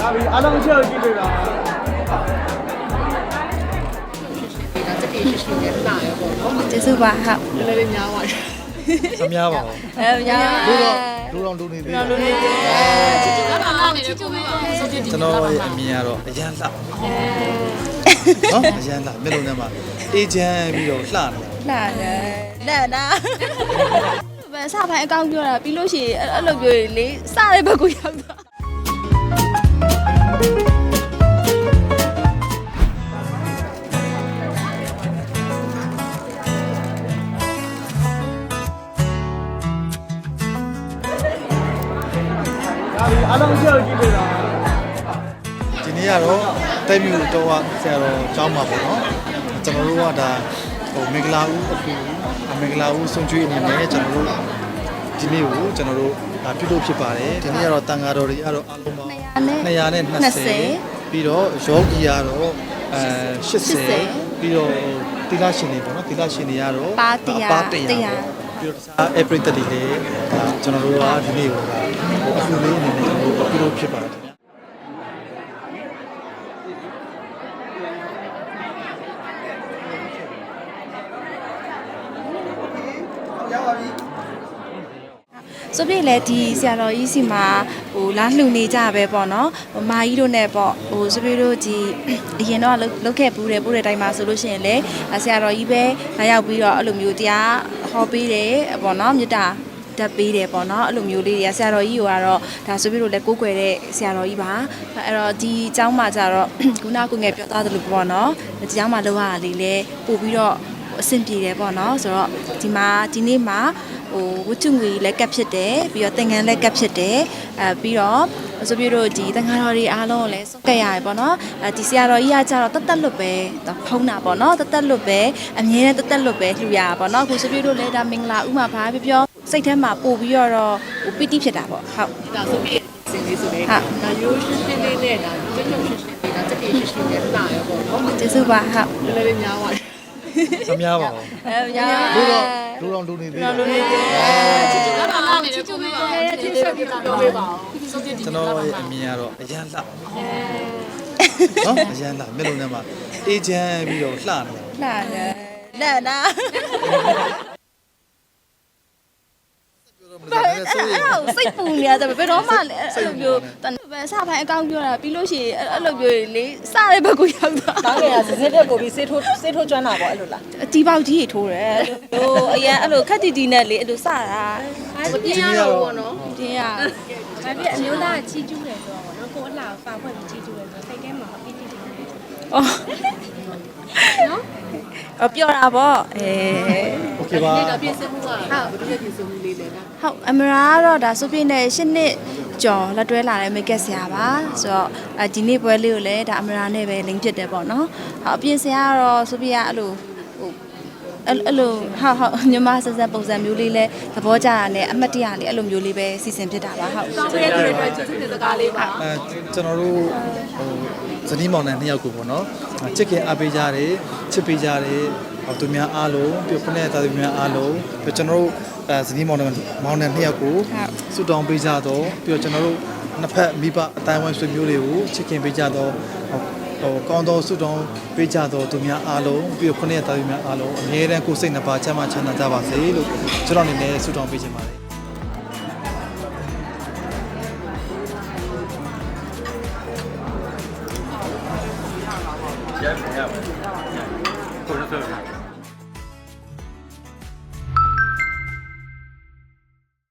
ဒါပြီအားလုံးချက်ကြည့်ပေးပါဒါတတိရှိရှိနဲ့လာရပေါ့နော်ကျေးဇူးပါဟုတ်နည်းနည်းလေးများပါတယ်မများပါဘူးအဲညာလူတော့လူတော်လူနေသေးတယ်လူနေတယ်အဲ့ဒါလာနေတယ်ကိုပဲစကြည့်ဒီကျွန်တော်ရဲ့အမြင်ကတော့အရန်လှနော်အရန်လှမျက်လုံးထဲမှာအေဂျင့်ပြီးတော့လှနေတာလာတယ်လက်နာဘယ်စပိုင်းအကောင့်ပြောတာပြီးလို့ရှိရင်အဲ့လိုပြောရင်လေစတဲ့ဘက်ကိုရောက်သွား ပြီအားလုံးချက်ကြည့်ပေးပါဒီနေ့ကတော့တိုက်မြူတော့ဆရာတော်ကျောင်းမှာပေါ့နော်ကျွန်တော်တို့ကဒါဟိုမင်္ဂလာဦးအခုမင်္ဂလာဦးဆုံးကျွေးအနေနဲ့ကျွန်တော်တို့ဒီနေ့ကိုကျွန်တော်တို့ဒါပြုလုပ်ဖြစ်ပါတယ်ဒီနေ့ကတော့တန်ဃာတော်တွေကတော့အားလုံးပါ220ပြီးတော့ယောဂီကတော့အဲ80ပြီးတော့တိလရှင်တွေပေါ့နော်တိလရှင်တွေကတော့ပြီးတော့တခြား April 30လေးဒါ ကျွန်တော်တို့ကဒီနေ့ကိုဒါအခုလေးအနေနဲ့ကျွန်တော်တို့ပြုလုပ်ဖြစ်ပါတယ်ခင်ဗျာဆိုပြလေဒီဆရာတော်ကြီးစီမှာဟိုလာလှူနေကြပဲပေါ့နော်ဟိုမာကြီးတို့နဲ့ပေါ့ဟိုဆိုပြတို့ဒီအရင်တော့လုတ်ခဲ့ပူးတယ်ပူးတဲ့တိုင်းမှာဆိုလို့ရှိရင်လေဆရာတော်ကြီးပဲလာရောက်ပြီးတော့အဲ့လိုမျိုးတရားဟောပေးတယ်ပေါ့နော်မြတ်တာ တက်ပေးတယ်ပေါ့နော်အဲ့လိုမျိုးလေးတွေကဆရာတော်ကြီးကတော့ဒါဆိုပြီးတော့လည်းကိုးကွယ်တဲ့ဆရာတော်ကြီးပါအဲ့တော့ဒီအကြောင်းမှာကြတော့ခုနကကိုငယ်ပြောသားသလိုပေါ့နော်ဒီအကြောင်းမှာလောရလေးလဲပို့ပြီးတော့အဆင်ပြေတယ်ပေါ့နော်ဆိုတော့ဒီမှာဒီနေ့မှာဟိုဝတ္ထုငွေလည်းကပ်ဖြစ်တယ်ပြီးတော့သင်္ကန်းလည်းကပ်ဖြစ်တယ်အဲပြီးတော့ဆိုပြီးတော့ဒီသံဃာတော်တွေအားလုံးကိုလည်းစုကပ်ရတယ်ပေါ့နော်အဲဒီဆရာတော်ကြီးကကြတော့တတ်တတ်လွတ်ပဲဖုံးတာပေါ့နော်တတ်တတ်လွတ်ပဲအမြဲတမ်းတတ်တတ်လွတ်ပဲလှူရတာပေါ့နော်အခုဆိုပြီးတော့လည်းဒါမင်္ဂလာဥမှာဘာပြောပြော စိတ်ထဲမှာပို့ပြီးတော့ဟိုပီတိဖြစ်တာပေါ့ဟုတ်ဒါဆိုပြီးစင်လေးဆိုလေဟုတ်ဒါရိုးရှင်းရှင်းလေးနဲ့ဒါကျွတ်ကျွတ်ရှင်းရှင်းလေးဒါတတိရှိရှိနဲ့လာရပေါ့နော်ကျေးဇူးပါဟုတ်နည်းနည်းလေးများပါတယ်မများပါဘူးအဲညာလူတော့လူတော့လူနေသေးတယ်လူနေတယ်အဲ့ဒါလာနေတယ်ကိုပဲတိဆက်ပြီးပြောပေးပါဦးစကြည့်ဒီကျွန်တော်ရဲ့အမြင်ကတော့အရန်လှနော်အရန်လှမျက်လုံးထဲမှာအေဂျင့်ပြီးတော့လှနေတာလာတယ်လက်နာပြော တော့မအဲ့လို့ဆိုရင်ဒါစိတ်ပူနေရတယ်ဘယ်တော့မှလည်းအဲ့လိုမျိုးဘယ်စပိုင်းအကောင့်ပြောတာပြီးလို့ရှိရင်အဲ့လိုမျိုးလေစတဲ့ဘက်ကိုရောက်သွားကောင်းကင်ကစစ်စစ်တက်ကိုပြီးစေးထိုးစေးထိုးကျွမ်းတာပေါ့အဲ့လိုလားဒီပေါက်ကြီးထိုးတယ်ဟိုအရင်အဲ့လိုခက်တီတီနဲ့လေအဲ့လိုစတာမပြင်းရတော့ဘောနော်တင်းရဒါပြအမျိုးသားကချီးကျူးတယ်ဆိုတော့ဗောနော်ကိုအလှကိုပါဖွဲ့ပြီးချီးကျူးတယ်ဆိုတော့စိတ်ထဲမှာအပိတိတွေနေတယ်အော်နော်အပြောတာပေါ့အဲ ဖြေပါဒါပြင်ဆင်မှုကဟုတ်ဘယ်လိုပြင်ဆင်မှုလေးလဲဒါဟုတ်အမရာကတော့ဒါစုပြည့်နဲ့၈နှစ်ကျော်လက်တွဲလာတဲ့မိတ်ကက်ဆရာပါဆိုတော့အဲဒီနေ့ပွဲလေးကိုလည်းဒါအမရာနဲ့ပဲလင်းဖြစ်တယ်ပေါ့နော်ဟုတ်အပြင်ဆရာကတော့စုပြည့်ကအဲ့လိုဟိုအဲ့လိုဟုတ်ဟုတ်ညမဆက်ဆက်ပုံစံမျိုးလေးလဲသဘောကျတာနဲ့အမှတ်တရလေးအဲ့လိုမျိုးလေးပဲစီစဉ်ဖြစ်တာပါဟုတ်ဆောင်းရဲတွေအတွက်ကျေးဇူးတင်စကားလေးပါအဲကျွန်တော်တို့ဟိုဇနီးမောင်နှံနှစ်ယောက်ကိုပေါ့နော်ချစ်ခင်အားပေးကြတယ်ချစ်ပေးကြတယ် သူများအားလုံးပြီးခုနဲ့တာသူများအားလုံးပြီးကျွန်တော်တို့အဲဇနီးမောင်နှံမောင်နှံနှစ်ယောက်ကိုဆုတောင်းပေးကြတော့ပြီးတော့ကျွန်တော်တို့နှစ်ဖက်မိဘအတိုင်းဝိုင်းဆွေမျိုးတွေကိုချစ်ခင်ပေးကြတော့ဟိုကောင်းသောဆုတောင်းပေးကြတော့သူများအားလုံးပြီးတော့ခုနဲ့တာသူများအားလုံးအမြဲတမ်းကိုယ်စိတ်နှစ်ပါးချမ်းသာချမ်းသာကြပါစေလို့ကျွန်တော်အနေနဲ့ဆုတောင်းပေးချင်ပါတယ်ရရပါ ကိုရဆို